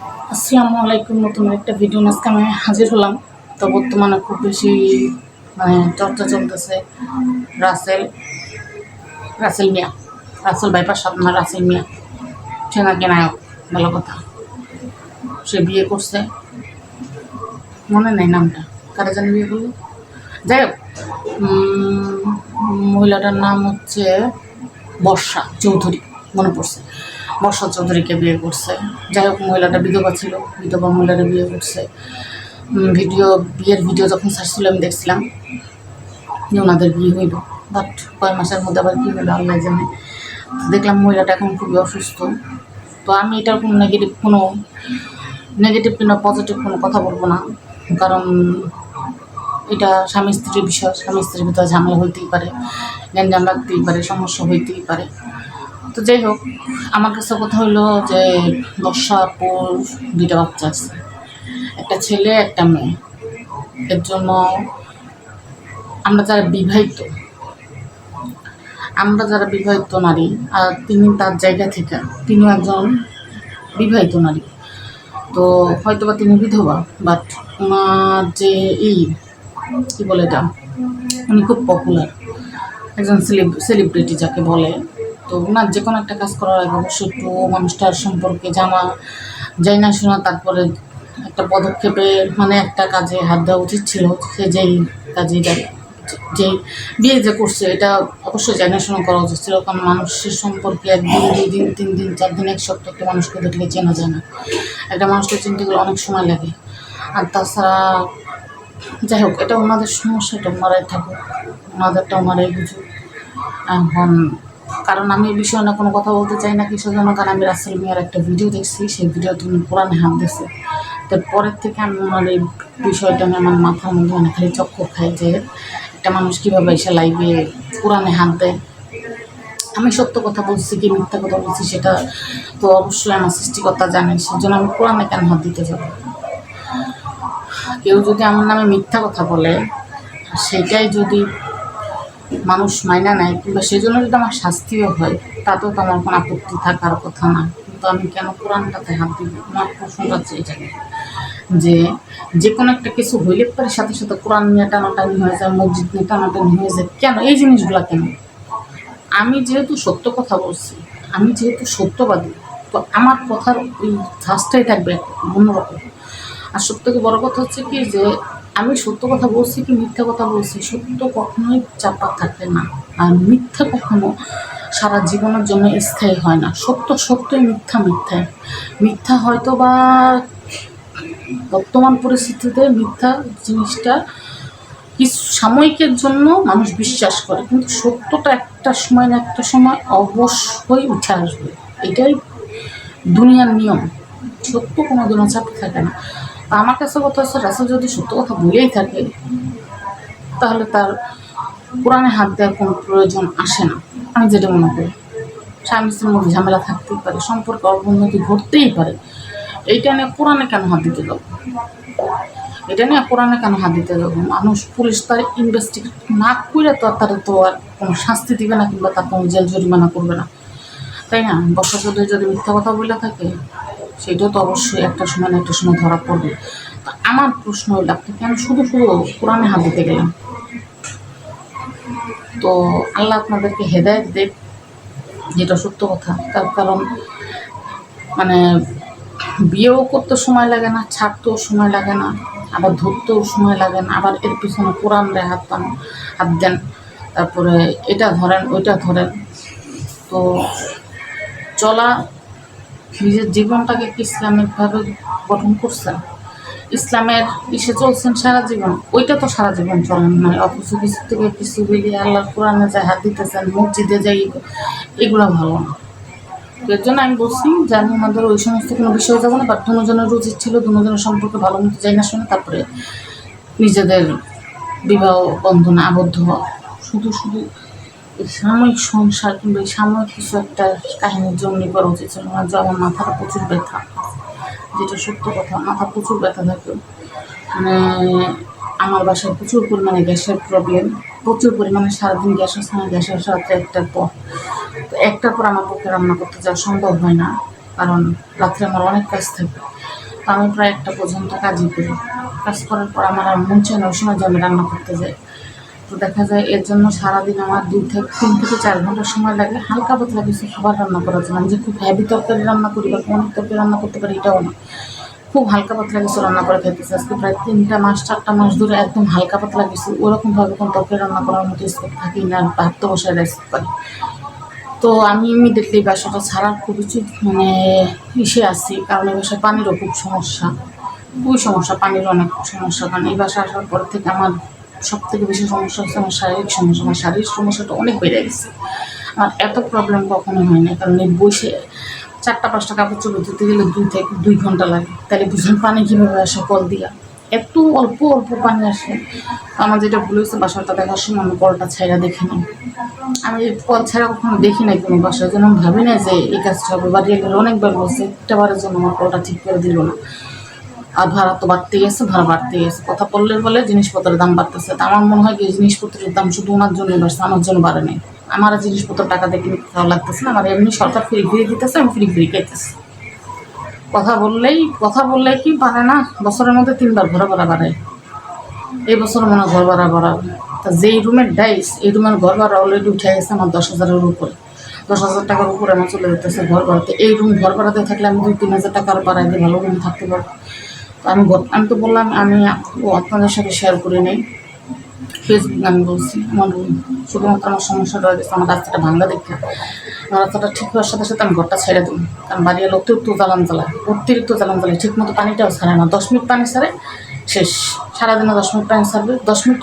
আসসালামু আলাইকুম, নতুন একটা ভিডিও আজকে আমি হাজির হলাম। তো বর্তমানে খুব বেশি মানে চর্চা চলতেছে রাসেল রাসেল মিয়া, রাসেল বাইপাস আপনার রাসেল মিয়া সে নাকি নায়ক, ভালো কথা। সে বিয়ে করছে। মনে নেই নামটা। কারা জানি বিয়ে করল? যাই হোক মহিলাটার নাম হচ্ছে বর্ষা চৌধুরী, মনে পড়ছে। বর্ষা চৌধুরীকে বিয়ে করছে। যাই হোক, মহিলাটা বিধবা ছিল, বিধবা মহিলাটা বিয়ে করছে। ভিডিও, বিয়ের ভিডিও যখন ছাড়ছিল, আমি দেখছিলাম যে ওনাদের বিয়ে হইব। বাট কয় মাসের মধ্যে আবার কী হলো আল্লাহ জানে। দেখলাম মহিলাটা এখন খুবই অসুস্থ। তো আমি এটার কোনো নেগেটিভ কোনো নেগেটিভ কিংবা পজিটিভ কোনো কথা বলব না। কারণ এটা স্বামী স্ত্রীর বিষয়, স্বামী স্ত্রীর ভিতরে ঝামেলা হইতেই পারে গ্যাঞ্জাম লাগতেই পারে, সমস্যা হইতেই পারে। তো যাই হোক, আমার কাছে কথা হলো যে বর্ষাপুর দুইটা বাচ্চা আছে। একটা ছেলে, একটা মেয়ে। এর জন্য আমরা যারা বিবাহিত, আমরা যারা বিবাহিত নারী, আর তিনি তার জায়গা থেকে, তিনিও একজন বিবাহিত নারী। তো হয়তো বা তিনি বিধবা বাট ওনার যে এই, কী বলে এটা? উনি খুব পপুলার একজন সেলিব্রিটি যাকে বলে। তো ওনার যে কোনো একটা কাজ করার আগে অবশ্যই একটু মানুষটার সম্পর্কে জানা যাই না শোনা, তারপরে একটা পদক্ষেপে মানে একটা কাজে হাত দেওয়া উচিত ছিল সে যেই কাজে যেই বিয়ে যে করছে, এটা অবশ্যই জানাশোনা করা উচিত ছিল, কারণ মানুষের সম্পর্কে একদিন, দুই দিন, তিন দিন, চার দিন, এক সপ্তাহ একটা মানুষকে দেখলে চেনা যায় না। একটা মানুষকে চিনতে গেলে অনেক সময় লাগে। আর তাছাড়া যাই হোক, এটা ওনাদের সমস্যা, এটা ওনারাই থাকুক ওনাদেরটা ওনারাই বুঝুক। এখন কারণ আমি এই বিষয়ে না কোনো কথা বলতে চাই না কিসের জন্য কারণ আমি রাসেল মিয়ার একটা ভিডিও দেখছি, সেই ভিডিও তুমি পুরানে হাত তো পরের থেকে আমি ওনার এই বিষয়টা আমি আমার মাথার মধ্যে মানে খালি চক্কর খাই যে একটা মানুষ কীভাবে এসে লাইভে পুরানে হাত দেয়। আমি সত্য কথা বলছি কি মিথ্যা কথা বলছি সেটা তো অবশ্যই আমার সৃষ্টিকর্তা জানে সেই জন্য আমি কোরআনে কেন হাত দিতে যাব? কেউ যদি আমার নামে মিথ্যা কথা বলে সেটাই যদি মানুষ মাইনা নেয়, কিংবা সেই জন্য যদি আমার শাস্তিও হয়, তাতেও তো আমার কোনো আপত্তি থাকার কথা না। কিন্তু আমি কেন কোরআনটাতে হাত দিব? আমার প্রশ্নটা হচ্ছে এটা যে যে কোনো একটা কিছু হইলে পরে সাথে সাথে কোরআন নিয়ে টানাটানি হয়ে যায়, মসজিদ নিয়ে টানাটানি হয়ে যায়। কেন? এই জিনিসগুলো কেন? আমি যেহেতু সত্য কথা বলছি, আমি যেহেতু সত্যবাদী, তো আমার কথার ওই ধাসটাই থাকবে অন্যরকম। আর সব থেকে বড় কথা হচ্ছে কি যে আমি সত্য কথা বলছি কি মিথ্যা কথা বলছি? সত্য কখনোই চাপা থাকে না। আর মিথ্যা কখনো সারা জীবনের জন্য স্থায়ী হয় না। সত্য সত্যই মিথ্যা মিথ্যাই মিথ্যা হয়তো বা বর্তমান পরিস্থিতিতে মিথ্যা জিনিসটা কিছু সাময়িকের জন্য মানুষ বিশ্বাস করে। কিন্তু সত্যটা একটা সময় না একটা সময় অবশ্যই উঠে আসবে। এটাই দুনিয়ার নিয়ম। সত্য কোনো দিনও চাপে থাকে না। তা আমার কাছে কথা হচ্ছে রাসেল যদি সত্য কথা বলেই থাকে, তাহলে তার কোরআনে হাত দেওয়ার কোনো প্রয়োজন আসে না। আমি যেটা মনে করি, স্বামী স্ত্রীর মধ্যে ঝামেলা থাকতেই পারে, সম্পর্কে অবনতি ঘটতেই পারে। এইটা নিয়ে কোরআনে কেন হাত দিতে যাব? এটা নিয়ে কোরআনে কেন হাত দিতে যাব? মানুষ, পুলিশ তার ইনভেস্টিগেট না করে তো তার তো আর কোনো শাস্তি দিবে না কিংবা তার কোনো জেল জরিমানা করবে না। তাই না? চৌধুরী যদি মিথ্যা কথা বলে থাকে সেটাও তো অবশ্যই একটা সময় না একটা সময় ধরা পড়বে। তো আমার প্রশ্ন হইল আপনি কেন শুধু শুধু কোরআনে হাত দিতে গেলেন? তো আল্লাহ আপনাদেরকে হেদায়ত দেব যেটা সত্য কথা। তার কারণ মানে বিয়েও করতে সময় লাগে না, ছাড়তেও সময় লাগে না, আবার ধরতেও সময় লাগে না, আবার এর পিছনে কোরআন রে হাত পান হাত দেন। তারপরে এটা ধরেন, ওইটা ধরেন। তো চলা নিজের জীবনটাকে কি ইসলামিকভাবে গঠন করছেন। ইসলামের ইসে চলছেন সারা জীবন। ওইটা তো সারা জীবন চলেন মানে অথচ কিছু থেকে কিছু বেরিয়ে আল্লাহ কোরআনে যায় হাত দিতেছেন, মসজিদে যাই, এগুলো ভালো না। এর জন্য আমি বলছি যে আমি আমাদের ওই সমস্ত কোনো বিষয়ে যাব না বাট দুজনের উচিত ছিল, দুজনের সম্পর্কে ভালো মতো যাই না শুনে তারপরে নিজেদের বিবাহ বন্ধনে আবদ্ধ হওয়া। শুধু শুধু সাময়িক সংসার কিংবা এই সাময়িক কিছু একটা কাহিনীর জন্য করা উচিত ছিল না যে আমার মাথাটা প্রচুর ব্যথা যেটা সত্য কথা মাথা প্রচুর ব্যথা থাকে। মানে আমার বাসায় প্রচুর পরিমাণে গ্যাসের প্রবলেম প্রচুর পরিমাণে সারাদিন গ্যাস আসে না, গ্যাস রাত্রে একটার পর। তো একটার পর আমার পক্ষে রান্না করতে যাওয়া সম্ভব হয় না, কারণ রাত্রে আমার অনেক কাজ থাকে। তো আমি প্রায় একটা পর্যন্ত কাজই করি। কাজ করার পর আমার আর মন চায় না, ওই সময় যে আমি রান্না করতে যাই। তো দেখা যায় এর জন্য সারাদিন আমার দুই থেকে তিন থেকে চার ঘণ্টা সময় লাগে। হালকা পাতলা কিছু খাবার রান্না করার জন্য। আমি যে খুব হেভি তরকারি রান্না করি বা অনেক তরকারি রান্না করতে পারি, এটাও না। খুব হালকা পাতলা কিছু রান্না করে খাইতেছে। আজকে প্রায় তিনটা মাস, চারটা মাস ধরে একদম হালকা পাতলা কিছু ওরকমভাবে কোনো তরকারি রান্না করার মতো স্কোপ থাকি না। ভাত তো বসায় রাখতে পারি তো আমি ইমিডিয়েটলি বাসাটা ছাড়ার খুব চি- মানে ইসে আছি। কারণ এই বাসায় পানিরও খুব সমস্যা। খুবই সমস্যা পানির অনেক সমস্যা। কারণ এই বাসা আসার পর থেকে আমার সব থেকে বেশি সমস্যা হচ্ছে আমার শারীরিক সমস্যা। আমার শারীরিক সমস্যাটা অনেক বেড়ে গেছে। আমার এত প্রবলেম কখনো হয় না কারণ এই বসে চারটা, পাঁচটা কাপড় চোপড় ধুতে গেলে দুই থেকে দুই ঘণ্টা লাগে। তাহলে বুঝুন পানি কীভাবে আসে, কল দিয়া। এত অল্প অল্প পানি আসে। আমার যেটা ভুল হয়েছে বাসাটা দেখার সময় আমি কলটা ছাইরা দেখি না আমি কল ছাড়া কখনো দেখি নাই কোনো বাসায়। যেন ভাবি না যে এই কাজটা হবে, বাড়ি অনেকবার বলছে একটা বারের জন্য আমার কলটা ঠিক করে দিল না। আর ভাড়া তো বাড়তেই গেছে ভাড়া বাড়তেই গেছে কথা বললে বলে জিনিসপত্রের দাম বাড়তেছে। তা আমার মনে হয় কি জিনিসপত্রের দাম শুধু ওনার জন্য বাড়ছে আমার জন্য বাড়ে নাই। আমার জিনিসপত্র টাকা কিনে খাওয়া লাগতেছে না। আমার এমনি সরকার ফ্রি ফ্রি দিতেছে, আমি ফ্রি ফ্রি খাইতেছি। কথা বললেই কথা বললেই কি পারে না? বছরের মধ্যে তিনবার ঘর ভাড়া বাড়ায়। এই বছর মনে হয় ঘর ভাড়া বাড়াবে। তা যেই রুমের ডাইস এই রুমের ঘর ভাড়া অলরেডি উঠে গেছে আমার দশ হাজারের উপরে। দশ হাজার টাকার উপরে আমার চলে যেতেছে ঘর ভাড়াতে এই রুম ঘর ভাড়াতে থাকলে আমি দুই তিন হাজার টাকার বাড়াই দিয়ে ভালো রুম থাকতে পারব। আমি আমি তো বললাম, আমি আপনাদের সাথে শেয়ার করে নেই। ফেসবুক আমি বলছি, আমার শুধুমাত্র আমার সমস্যাটা রয়েছে, আমার রাস্তাটা ভাঙ্গা দেখে। আমার রাস্তাটা ঠিক হওয়ার সাথে সাথে আমি ঘরটা ছেড়ে দিই কারণ বাড়ি এলো অতিরিক্ত জ্বালান জ্বালায় অতিরিক্ত জ্বালান জ্বালায় ঠিক মতো পানিটাও ছাড়ে না। দশ মিনিট পানি ছাড়ে শেষ। সারাদিনে দশ মিনিট পানি ছাড়বে দশ মিনিট